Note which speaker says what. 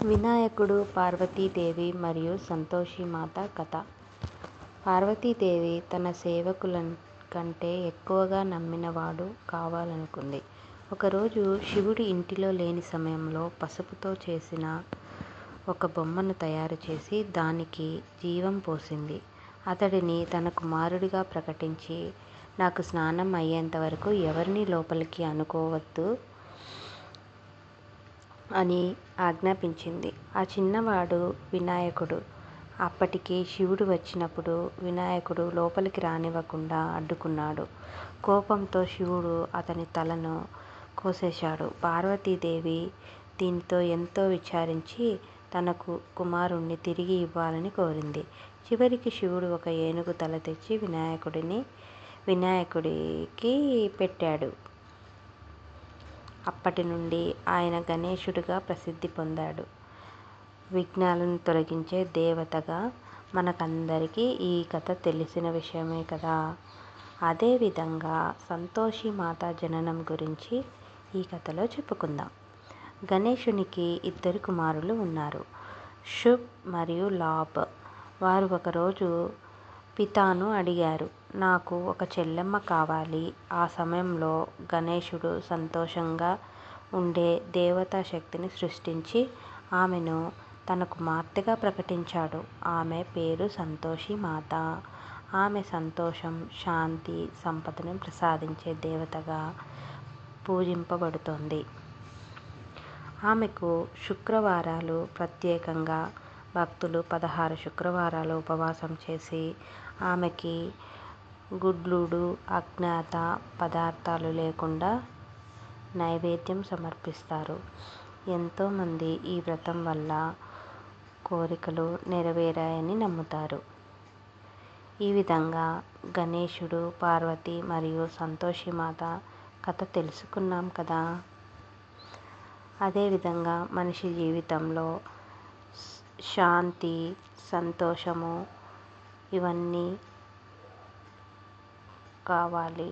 Speaker 1: వినాయకుడు పార్వతీదేవి మరియు సంతోషిమాత కథ పార్వతీదేవి తన సేవకులకంటే ఎక్కువగా నమ్మినవాడు కావాలనుకుంది. ఒకరోజు శివుడు ఇంటిలో లేని సమయంలో పసుపుతో చేసిన ఒక బొమ్మను తయారు చేసి దానికి జీవం పోసింది. అతడిని తన కుమారుడిగా ప్రకటించి నాకు స్నానం అయ్యేంతవరకు ఎవరిని లోపలికి అనుకోవద్దు అని ఆజ్ఞాపించింది. ఆ చిన్నవాడు వినాయకుడు. అప్పటికి శివుడు వచ్చినప్పుడు వినాయకుడు లోపలికి రానివ్వకుండా అడ్డుకున్నాడు. కోపంతో శివుడు అతని తలను కోసేశాడు. పార్వతీదేవి దీనితో ఎంతో విచారించి తనకు కుమారుణ్ణి తిరిగి ఇవ్వాలని కోరింది. చివరికి శివుడు ఒక ఏనుగు తల తెచ్చి వినాయకుడిని వినాయకుడికి పెట్టాడు. అప్పటి నుండి ఆయన గణేశుడిగా ప్రసిద్ధి పొందాడు. విఘ్నాలను తొలగించే దేవతగా మనకందరికీ ఈ కథ తెలిసిన విషయమే కదా! అదేవిధంగా సంతోషి మాత జననం గురించి ఈ కథలో చెప్పుకుందాం. గణేశునికి ఇద్దరు కుమారులు ఉన్నారు. శుభ్ మరియు లాభ్. వారు ఒకరోజు పితాను అడిగారు నాకు ఒక చెల్లెమ్మ కావాలి. ఆ సమయంలో గణేశుడు సంతోషంగా ఉండే దేవతా శక్తిని సృష్టించి ఆమెను తన కుమార్తెగా ప్రకటించాడు. ఆమె పేరు సంతోషిమాత. ఆమె సంతోషం, శాంతి, సంపదను ప్రసాదించే దేవతగా పూజింపబడుతోంది. ఆమెకు శుక్రవారాలు ప్రత్యేకంగా భక్తులు పదహారు శుక్రవారాలు ఉపవాసం చేసి ఆమెకి గుడ్లుడు, అజ్ఞాత పదార్థాలు లేకుండా నైవేద్యం సమర్పిస్తారు. ఎంతోమంది ఈ వ్రతం వల్ల కోరికలు నెరవేరాయని నమ్ముతారు. ఈ విధంగా గణేశుడు, పార్వతి మరియు సంతోషిమాత కథ తెలుసుకున్నాం కదా! అదే విధంగా మనిషి జీవితంలో శాంతి, సంతోషము ఇవన్నీ కావాలి.